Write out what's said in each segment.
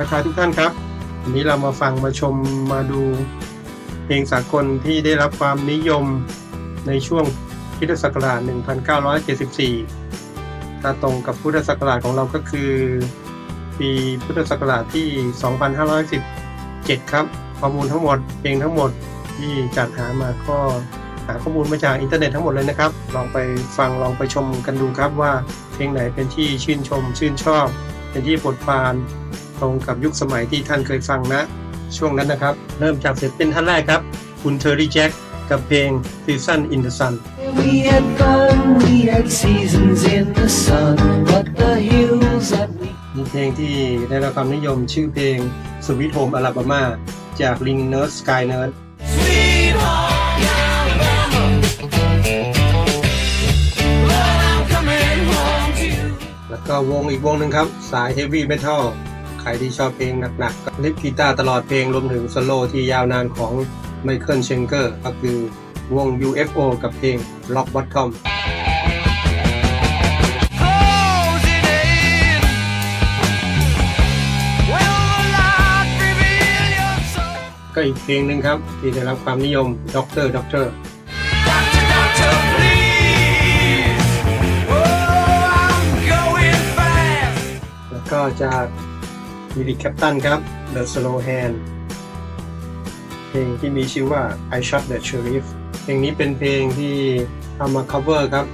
ทักทายทุกท่านครับวันนี้เรามาฟังมาชมมาดูเพลงสากลที่ได้รับความนิยมในช่วงพุทธศักราช 1974 ถ้าตรงกับพุทธศักราชของเราก็คือ ปีพุทธศักราชที่ 2517 ครับ ข้อมูลทั้งหมดเพลงทั้งหมดที่จัดหามาก็หาข้อมูลมาจากอินเทอร์เน็ตทั้งหมดเลยนะครับ ลองไปฟังลองไปชมกันดูครับว่าเพลงไหนเป็นที่ชื่นชมชื่นชอบ เป็นที่โปรดปราน ตรงกับยุคสมัยที่ท่านเคยฟังนะ ช่วงนั้นนะครับ เริ่มจากศิลปินท่านแรกครับ คุณเทอร์รี่แจ็คกับเพลง Season in the Sun We had fun, we had seasons in the sun, but the hills that we มีเพลงที่ได้รับความนิยมชื่อเพลง Sweet Home Alabama จาก Ring Nerd Sky Nerd แล้วก็วงอีกวงหนึ่งครับ สาย Heavy Metal ใค รที่ชอบเพลงหนักๆก็ลิฟกีตาร์ตลอดเพลงรวมถึงโซโล่ที่ยาวนานของไมเคิลเชงเกอร์ก็คือวง UFO กับเพลง Rock Bottom ก็อีกเพลงหนึ่งครับ ที่ได้รับความนิยม Doctor Doctor แล้วก็จาก วิลิแคปตันครับ The Slow Hand เพลงที่มีชื่อว่า I Shot the Sheriff เพลงนี้เป็นเพลงที่ทำมา cover ครับ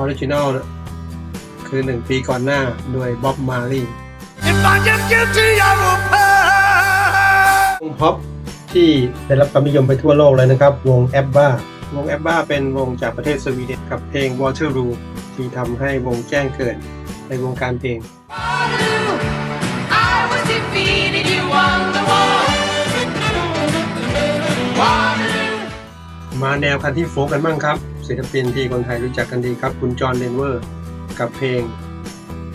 Original คือ 1 ปีก่อนหน้าโดย Bob Marley If I get guilty, I will pay. วงพ็อปที่ได้รับความนิยมไปทั่วโลกเลยนะครับ วงแอ b บ้าวงแอ b บ้าเป็นวงจากประเทศสวีเดนกับเพลง Waterloo ที่ทำให้วงแจ้งเกิดในวงการเพลง I was defeated, you won the war. Waterloo. มาแนวคันที่โฟกกันบ้างครับ ศิลปินที่คนไทยรู้จักกันดีครับ คุณจอห์นเดนเวอร์ กับเพลง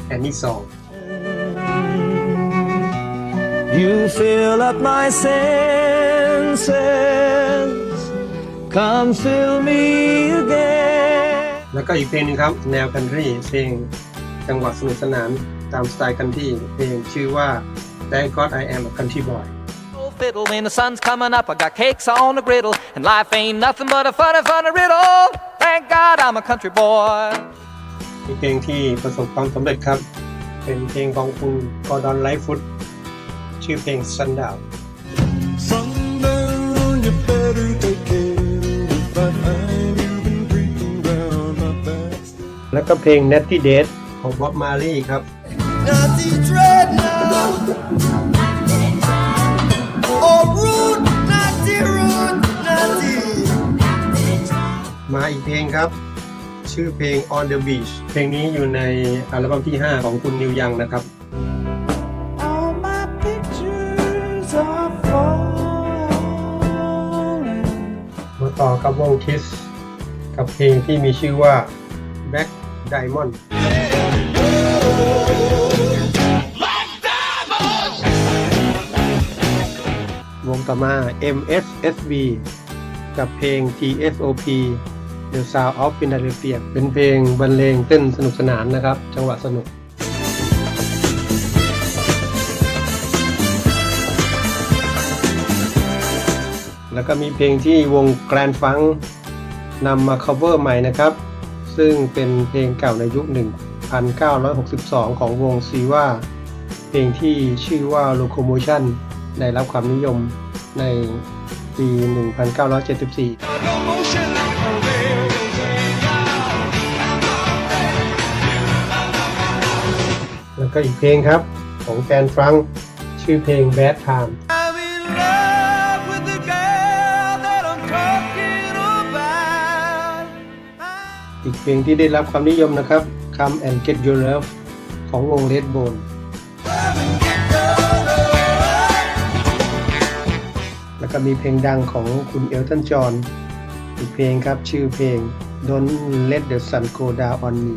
แอนนี่สอง You fill up my senses, come fill me again. แล้วก็อีกเพลงหนึงครับ แนวคันทรีเพลงจังหวะสนุกสนานตามสไตล์คันทรีเพลงชื่อว่า Thank God I Am a Country Boy Old fiddle when the sun's coming up. I got cakes on the griddle, and life ain't nothing but a funny, funny riddle. Thank God I'm a country boy. มีเพลงที่ประสบความสำเร็จครับ เป็นเพลงของคุณกอร์ดอนไลฟ์ฟุตชื่อเพลง Sundown Sundown, you better take care if I find you've been creeping round my back. แล้วก็เพลง Natty Date ของ Bob Marley ครับ Naughty dread now. Oh, rude, naughty, rude, naughty. มาอีกเพลงครับ ชื่อเพลง On the Beach เพลงนี้อยู่ในอัลบั้มที่ 5 ของคุณนิวยังนะครับ All my pictures are falling. มาต่อกับวง Kiss กับเพลงที่มีชื่อว่า Black Diamond ต่อมา MSSB กับเพลง TSOP The Sound of Philadelphia เป็นเพลงบรรเลงเต้นสนุกสนานนะครับ จังหวะสนุกแล้วก็มีเพลงที่วง Grand Funk นำมา cover ใหม่นะครับ ซึ่งเป็นเพลงเก่าในยุค 1962 ของวงซีว่า เพลงที่ชื่อว่า Locomotion ได้รับความนิยม ในปี 1974แล้วก็อีกเพลงครับ ของแกนฟรังก์ชื่อเพลง Bad Time I'm in love with the girl that I'm talking about. อีกเพลงที่ได้รับความนิยมนะครับ Come and Get Your Love ของวง Redbone แก็มีเพลงดังของคุณเอลตันจอห์นอีกเพลงครับชื่อเพลง Don't Let the Sun Go Down on Me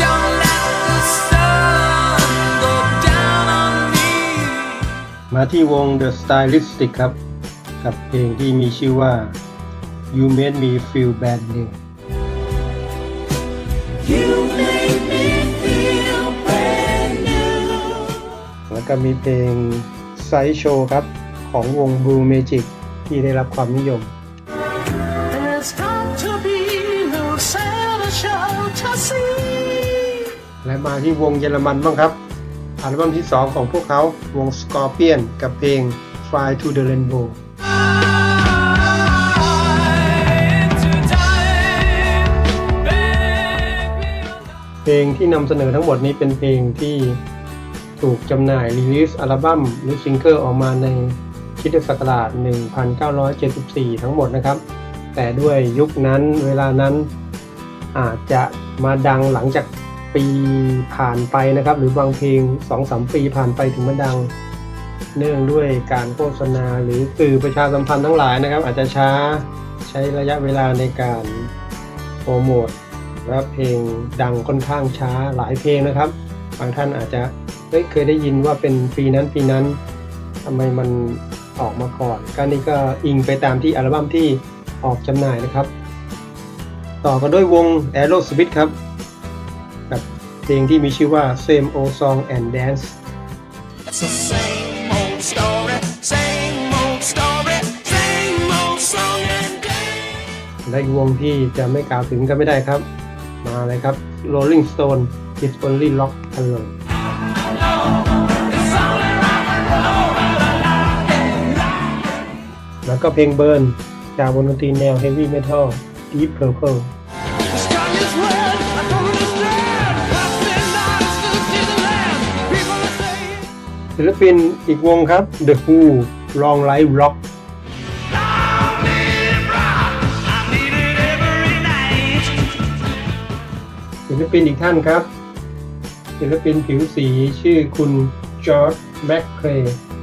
Don't let the sun go down on me. มาที่วง The Stylistic ครับ กับเพลงที่มีชื่อว่า You Made Me Feel Bad New You make me feel brand new. แล้วแล้วก็มีเพลงไซโชครับ ของวง Blue Magic ที่ได้รับความนิยม There's got to be no Santa show to see. และมาที่วงเยอรมันบ้างครับอัลบั้มที่ 2 ของพวกเขาวง Scorpion กับเพลง Fly to the Rainbow เพลงที่นำเสนอทั้งหมดนี้เป็นเพลงที่ถูกจำหน่ายรีลิสอัลบั้มหรือซิงเกิลออกมาใน คิดศักราช 1974 ทั้งหมดนะครับ แต่ด้วยยุคนั้นเวลานั้นอาจจะมาดังหลังจากปีผ่านไปนะครับ หรือบางเพลง 2-3 ปีผ่านไปถึงมาดัง เนื่องด้วยการโฆษณาหรือสื่อประชาสัมพันธ์ทั้งหลายนะครับ อาจจะช้าใช้ระยะเวลาในการโปรโมทและเพลงดังค่อนข้างช้าหลายเพลงนะครับ บางท่านอาจจะเฮ้ยเคยได้ยินว่าเป็นปีนั้นปีนั้นทำไมมัน ออกมาก่อนการนี้ก็อิงไปตามที่อัลบั้มที่ออกจำหน่ายนะครับ ต่อกันด้วยวง Aerosmith ครับ กับเพลงที่มีชื่อว่า Same Old Song and Dance It's the same old story, same old story, same old song and dance. และอีกวงที่จะไม่กล่าวถึงกันไม่ได้ครับ มาเลยครับ Rolling Stone It's Only Rock Alone แล้วก็เพลงเบิร์นจากวงดนตรีแนวเฮฟวี่เมทัล Deep Purple ศิลปินอีกวงครับ The Who โรนไลท์ร็อกศิลปินอีกท่านครับ ศิลปินผิวสีชื่อคุณจอร์ดแม็กเคล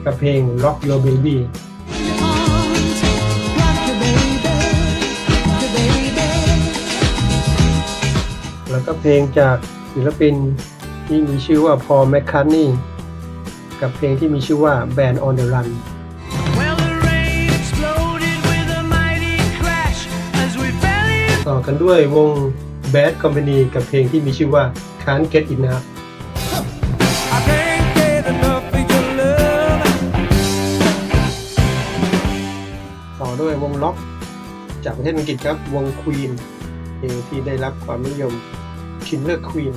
กับเพลง Rock Your Baby แล้วก็เพลงจากศิลปินที่มีชื่อว่าพอ l แมคค r นนี่กับเพลงที่มีชื่อว่า Band on the Run Well, the rain exploded with a mighty crash as we fell in. ต่อกันด้วยวง Bad Company กับเพลงที่มีชื่อว่า Can't Get Enough I can't get enough of your love. ต่อด้วยวงล็อก จากประเทศอังกฤษครับวง Queen เพลงที่ได้รับความนิยม ชินเลอร์ควีน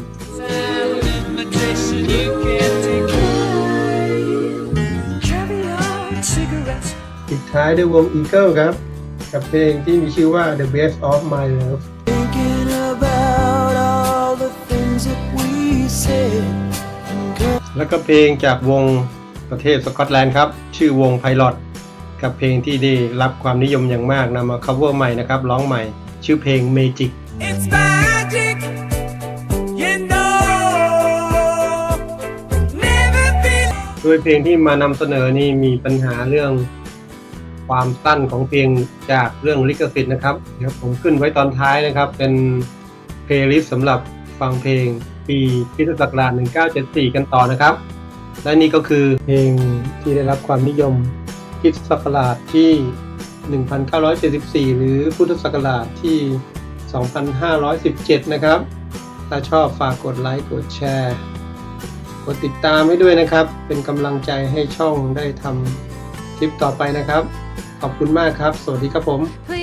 ปิดท้ายด้วยวง Eagle ครับ กับเพลงที่มีชื่อว่า The Best of My Love แล้วก็เพลงจากวงประเทศสกอตแลนด์ครับ ชื่อวงไพลอตกับเพลงที่ได้รับความนิยมอย่างมากนำมา cover ใหม่นะครับ ร้องใหม่ ชื่อเพลง Magic It's back. โดยเพลงที่มานำเสนอนี่มีปัญหาเรื่องความสั้นของเพลงจากเรื่องลิขสิทธิ์นะครับ เดี๋ยวผมขึ้นไว้ตอนท้ายนะครับ เป็นเพลย์ลิสต์สำหรับฟังเพลงปีคริสตศักราช1974 กันต่อนะครับ และนี่ก็คือเพลงที่ได้รับความนิยมคริสตศักราชที่ 1974 หรือพุทธศักราชที่ 2517 นะครับ ถ้าชอบฝากกดไลค์ กดแชร์ กดติดตามให้ด้วยนะครับ เป็นกำลังใจให้ช่องได้ทำคลิปต่อไปนะครับ ขอบคุณมากครับ สวัสดีครับผม